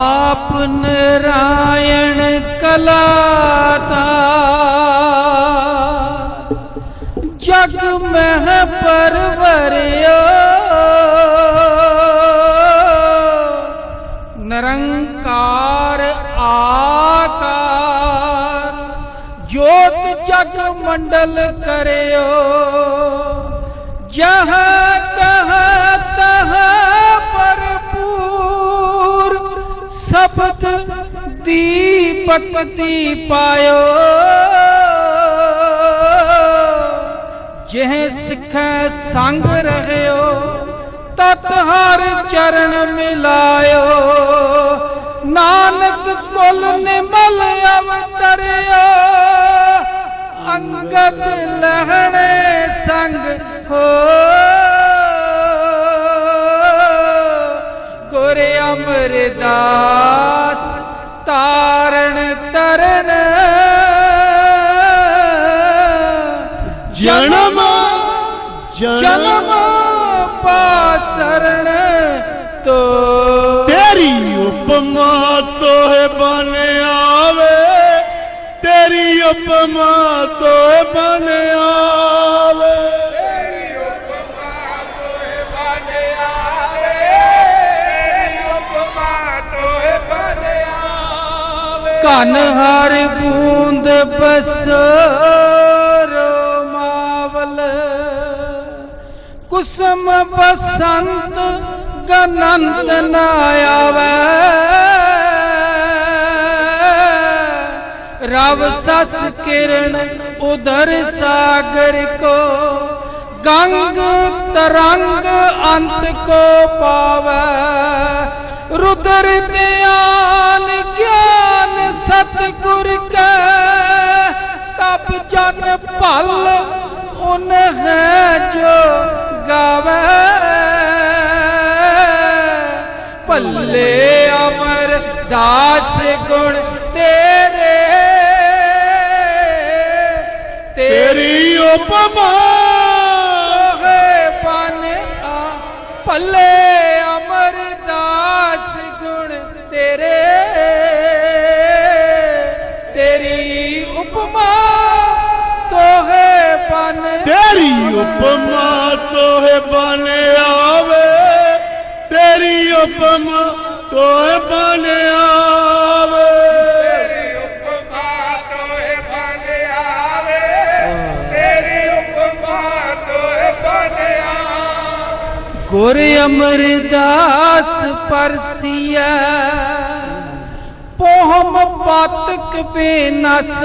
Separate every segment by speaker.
Speaker 1: ਆਪ ਨਰਾਇਣ ਕਲਾਤਾ। ਜਗ ਮਹਿ ਪਰਵਰਿਓ। ਨਿਰੰਕਾਰ ਆਕਾਰ। ਜੋਤ ਜਗ ਮੰਡਲ ਕਰਿਓ। ਜਹ ਦੀਪਕ ਪਾਇਓ। ਜਿਹੇ ਸਿੱਖੈ ਸੰਗ ਰਹਿਓ, ਤਤ ਹਰ ਚਰਨ ਮਿਲਾਇਓ। ਨਾਨਕ ਕੁਲ ਨਿਮਲ ਅਵਤਰਿਓ, ਅੰਗਦ ਲਹਿਣੇ ਸੰਗ ਹੋ। ਗੁਰ ਅਮਰਦਾਸ ਤਾਰਨ ਤਰਨ।
Speaker 2: ਜਨਮ
Speaker 1: ਜਨਮ ਪਾਸਰਣ ਤੋ।
Speaker 2: ਤੇਰੀ ਉਪਮਾ ਤੋਹਿ ਬਨ ਆਵੇ ਤੇਰੀ ਉਪਮਾ ਤੋਹਿ ਬਨ ਆਵੇ।
Speaker 1: ਕਨ ਹਰ ਬੂੰਦ ਬਸਰੋ ਮਾਵਲ। ਕੁਸਮ ਬਸੰਤ ਗਨੰਤ ਨ ਆਵੇ। ਰਵ ਸਸ ਕਿਰਨ ਉਦਰ ਸਾਗਰ ਕੋ, ਗੰਗ ਤਰੰਗ ਅੰਤ ਕੋ ਪਾਵੇ। ਰੁਦਰ ਧਿਆਨ ਗਿਆ ਸਤਿਗੁਰ ਕੈ ਕਬ ਜਨ ਭਲ ਉਨ ਹੈ ਜੋ ਗਾਵੇ। ਭੱਲੇ ਅਮਰ ਦਾਸ ਗੁਣ ਤੇਰੇ।
Speaker 2: ਤੇਰੀ ਉਪਮਾ।
Speaker 1: ਹੋਏ ਪਨ ਆ ਭੱਲੇ ਤੇਰੀ ਉਪਮਾ ਤੋਹਿ
Speaker 2: ਬਨ ਆਵੇ ਤੇਰੀ ਉਪਮਾ ਤੋਹਿ ਬਨ ਆਵੇ।
Speaker 1: ਗੁਰ ਅਮਰਦਾਸ ਪਰਸੀਐ ਪੋਹਮ ਪਾਤਕ ਬੇਨਸ।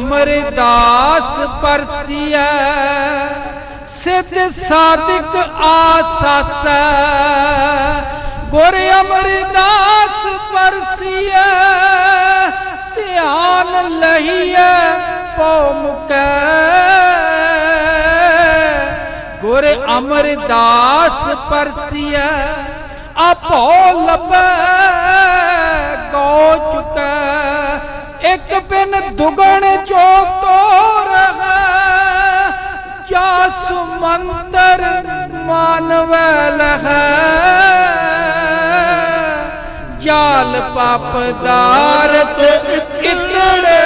Speaker 1: ਅਮਰਦਾਸ ਪਰਸੀਐ, ਸਿੱਧ ਸਾਧਕ ਆਸਾਸ। ਗੁਰ ਅਮਰਦਾਸ ਪਰਸੀਐ, ਧਿਆਨ ਲਹੀਐ ਪਉ ਮੁਕੈ। ਗੁਰ ਅਮਰਦਾਸ ਪਰਸੀਐ, ਆਪੋ ਲੱਭੈ। ਚੁਕੈ ਇੱਕ ਬਿਨ ਦੁਗਣ ਜੋ ਤੋਰਹ ਜਾਸ ਮੰਤਰ ਮਾਨਵੈ ਲਹੈ। ਜਾਲ ਪਾਪ ਦਾਰਤ ਇਤੜੇ।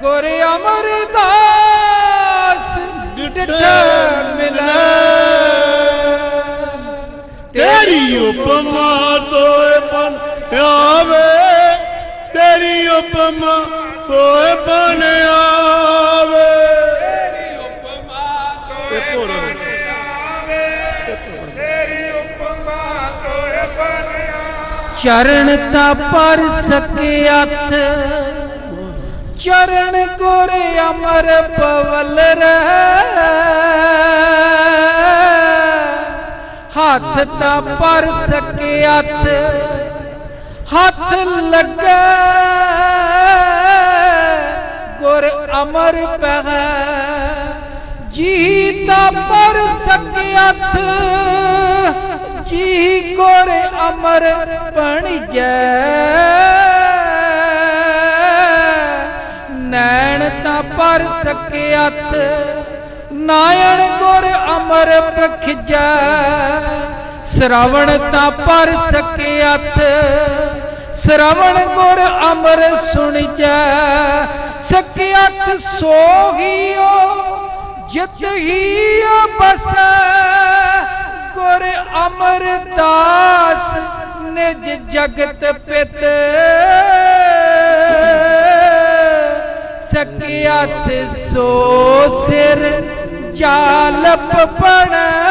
Speaker 1: ਗੁਰ ਅਮਰਦਾਸ ਡਿਠ ਮਿਲੈ।
Speaker 2: ਤੇਰੀ ਉਪਮਾ ਤੋਹਿ ਬਨ ਆਵੇ। ਤੇਰੀ ਉਪਮਾ ਤੋਹਿ ਬਨ ਆਵੇ। ਇੱਕ ਹੋਰ
Speaker 1: ਚਰਨ ਤਾ ਪਰ ਸਕਿਆਥ ਚਰਨ ਗੁਰ ਅਮਰ ਪਵਲ ਰਹਿ। ਹੱਥ ਤਾ ਪਰ ਸਕਿਆਥ ਹੱਥ ਲੱਗੇ ਅਮਰ ਪਹਿ ਜੀਤਾ ਪਰ ਸਕਿਅਥ ਜੀ ਕੋਰ ਅਮਰ ਬਣ ਜੈ ਨੈਣ ਤਾਂ ਪਰ ਸਕਿਅਥ ਨਾਇਣ ਗੁਰ ਅਮਰ ਪਖਜੈ ਸਰਵਣ ਤਾਂ ਪਰ ਸਕਿਅਥ ਸ਼ਰਵਣ ਗੁਰ ਅਮਰ ਸੁਣਜੈ ਸਕਿਆਥ ਸੋਹੀਓ, ਜਿਤ ਹੀ ਬਸੈ ਗੁਰ ਅਮਰਦਾਸ ਨਿਜ ਜਗਤ ਪਿਤ। ਸਕਿਆਥ ਸੋ ਸਿਰ ਜਾਲਪ ਪਣੈ।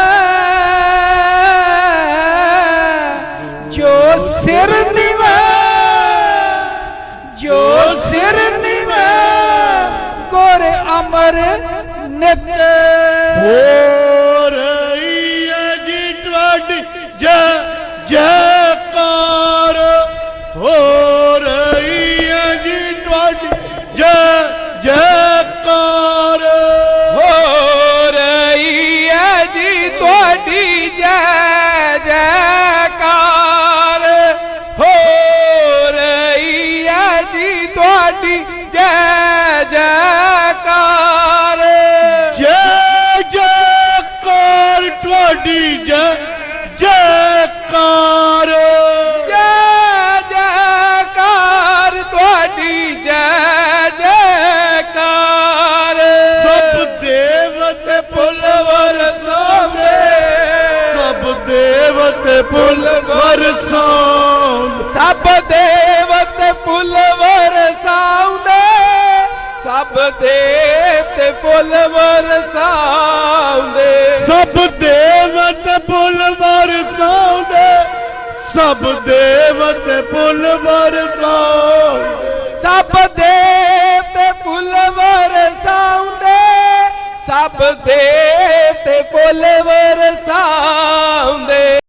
Speaker 1: ਨਿਰਨਿਵੈ ਕੋਰ ਅਮਰ ਨਿਤ।
Speaker 2: ਹੋ ਫੁੱਲ ਵਰਸਾਉਂਦੇ
Speaker 3: ਸਭ ਦੇਵਤੇ ਫੁੱਲ ਵਰਸਾਉਂਦੇ ਸਭ ਦੇਵਤੇ ਫੁੱਲ ਵਰਸਾਉਂਦੇ
Speaker 2: ਸਭ ਦੇਵਤੇ ਫੁੱਲ ਵਰਸਾਉਂਦੇ ਸਭ ਦੇਵਤੇ ਫੁੱਲ ਵਰਸਾਉਂਦੇ
Speaker 3: ਸਭ ਦੇਵਤੇ ਫੁੱਲ ਵਰਸਾਉਂਦੇ ਸਭ ਦੇਵਤੇ ਫੁੱਲ ਵਰਸਾਉਂਦੇ